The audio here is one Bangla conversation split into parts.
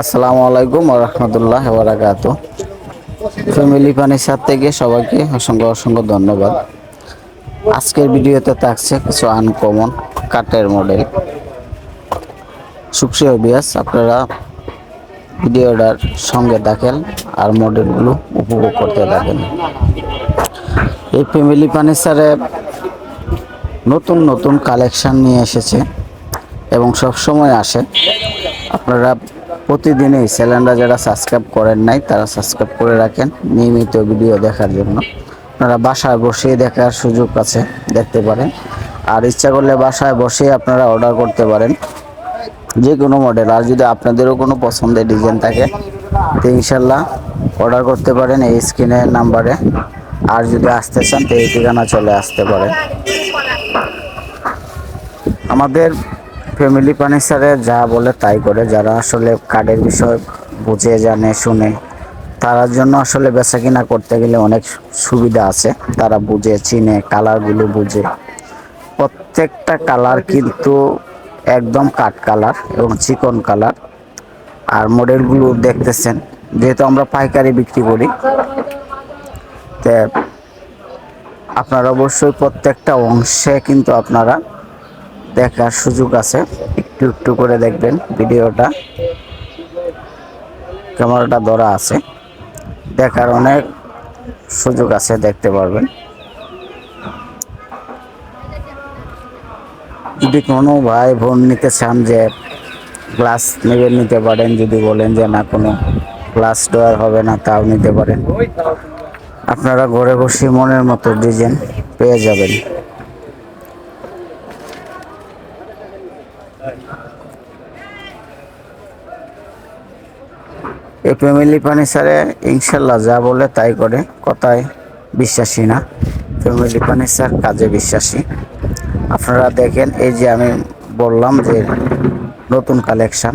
আসসালামু আলাইকুম রহমতুল্লাহ বারাকাত ফ্যামিলি ফার্নিচার থেকে সবাইকে অসংখ্য অসংখ্য ধন্যবাদ। আজকের ভিডিওতে থাকছে কিছু আনকমন কাঠের মডেল সুপ্রিয় বিয়াস আপনারা ভিডিওটার সঙ্গে দেখেন আর মডেলগুলো উপভোগ করতে থাকেন। এই ফ্যামিলি ফার্নিচারে নতুন নতুন কালেকশান নিয়ে এসেছে এবং সব সময় আসে। আপনারা প্রতিদিনই চ্যানেলটা যারা সাবস্ক্রাইব করেন নাই, তারা সাবস্ক্রাইব করে রাখেন নিয়মিত ভিডিও দেখার জন্য। আপনারা বাসায় বসেই দেখার সুযোগ আছে, দেখতে পারেন। আর ইচ্ছা করলে বাসায় বসেই আপনারা অর্ডার করতে পারেন। যে কোনো মডেল আর যদি আপনাদেরও কোনো পছন্দের ডিজাইন থাকে, তো ইনশাল্লাহ অর্ডার করতে পারেন এই স্ক্রিনের নাম্বারে আর যদি আসতে চান, তো এই ঠিকানা চলে আসতে পারেন। আমাদের ফ্যামিলি ফার্নিচারে যা বলে তাই করে। যারা আসলে কার্ডের বিষয় বুঝে, জানে, শুনে তার জন্য আসলে বেচা কিনা করতে গেলে অনেক সুবিধা আছে। তারা বুঝে, চিনে কালারগুলো বুঝে। প্রত্যেকটা কালার কিন্তু একদম কাঠ কালার এবং চিকন কালার আর মডেলগুলো দেখতেছেন, যেহেতু আমরা পাইকারি বিক্রি করি, তে আপনারা অবশ্যই প্রত্যেকটা অংশে কিন্তু আপনারা দেখার সুযোগ আছে। একটু একটু করে দেখবেন ভিডিওটা। ক্যামেরাটা ধরা আছে। দেখার অনেক সুযোগ আছে, দেখতে পারবেন। যদি কোনো ভাই বোন নিতে চান যে গ্লাস নেবেন, নিতে পারেন। যদি বলেন যে, না, কোনো গ্লাস ডয়ার হবে না, তাও নিতে পারেন। আপনারা ঘরে বসে মনের মতো ডিজাইন পেয়ে যাবেন। এই ফ্যামিলি ফার্নিচারে ইনশাল্লাহ যা বলে তাই করে কথায় বিশ্বাসী না। ফ্যামিলি ফার্নিচার কাজে বিশ্বাসী। আপনারা দেখেন এই যে আমি বললাম যে নতুন কালেকশন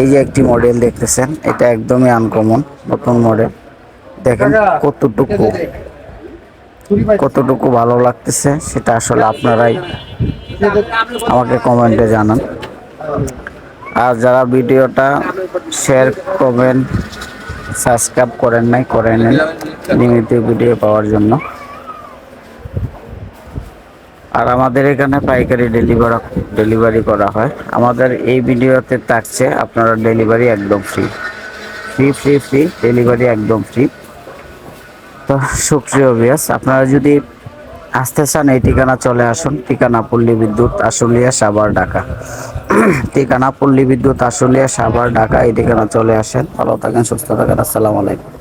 এই যে একটি মডেল দেখতেছেন এটা একদমই আনকমন নতুন মডেল। দেখেন কতটুকু। কতটুকু ভালো লাগতেছে সেটা আসলে আপনারাই আমাকে কমেন্টে জানান। আর যারা ভিডিওটা শেয়ার কমেন্ট সাবস্ক্রাইব করেন নাই, করে নেন নিয়মিত ভিডিও পাওয়ার জন্য। আর আমাদের এখানে পাইকারি ডেলিভারি ডেলিভারি করা হয়। আমাদের এই ভিডিওতে থাকছে আপনারা ডেলিভারি একদম free. Free free free, delivery একদম ফ্রি। সুপ্রিয় বিয়াস আপনারা যদি আসতে চান, এই ঠিকানা চলে আসুন। ঠিকানা পল্লী বিদ্যুৎ আশুলিয়া সাভার, ঢাকা। ঠিকানা পল্লী বিদ্যুৎ আশুলিয়া সাভার, ঢাকা, এই ঠিকানা চলে আসেন। ভালো থাকেন, সুস্থ থাকেন। আসসালামু আলাইকুম।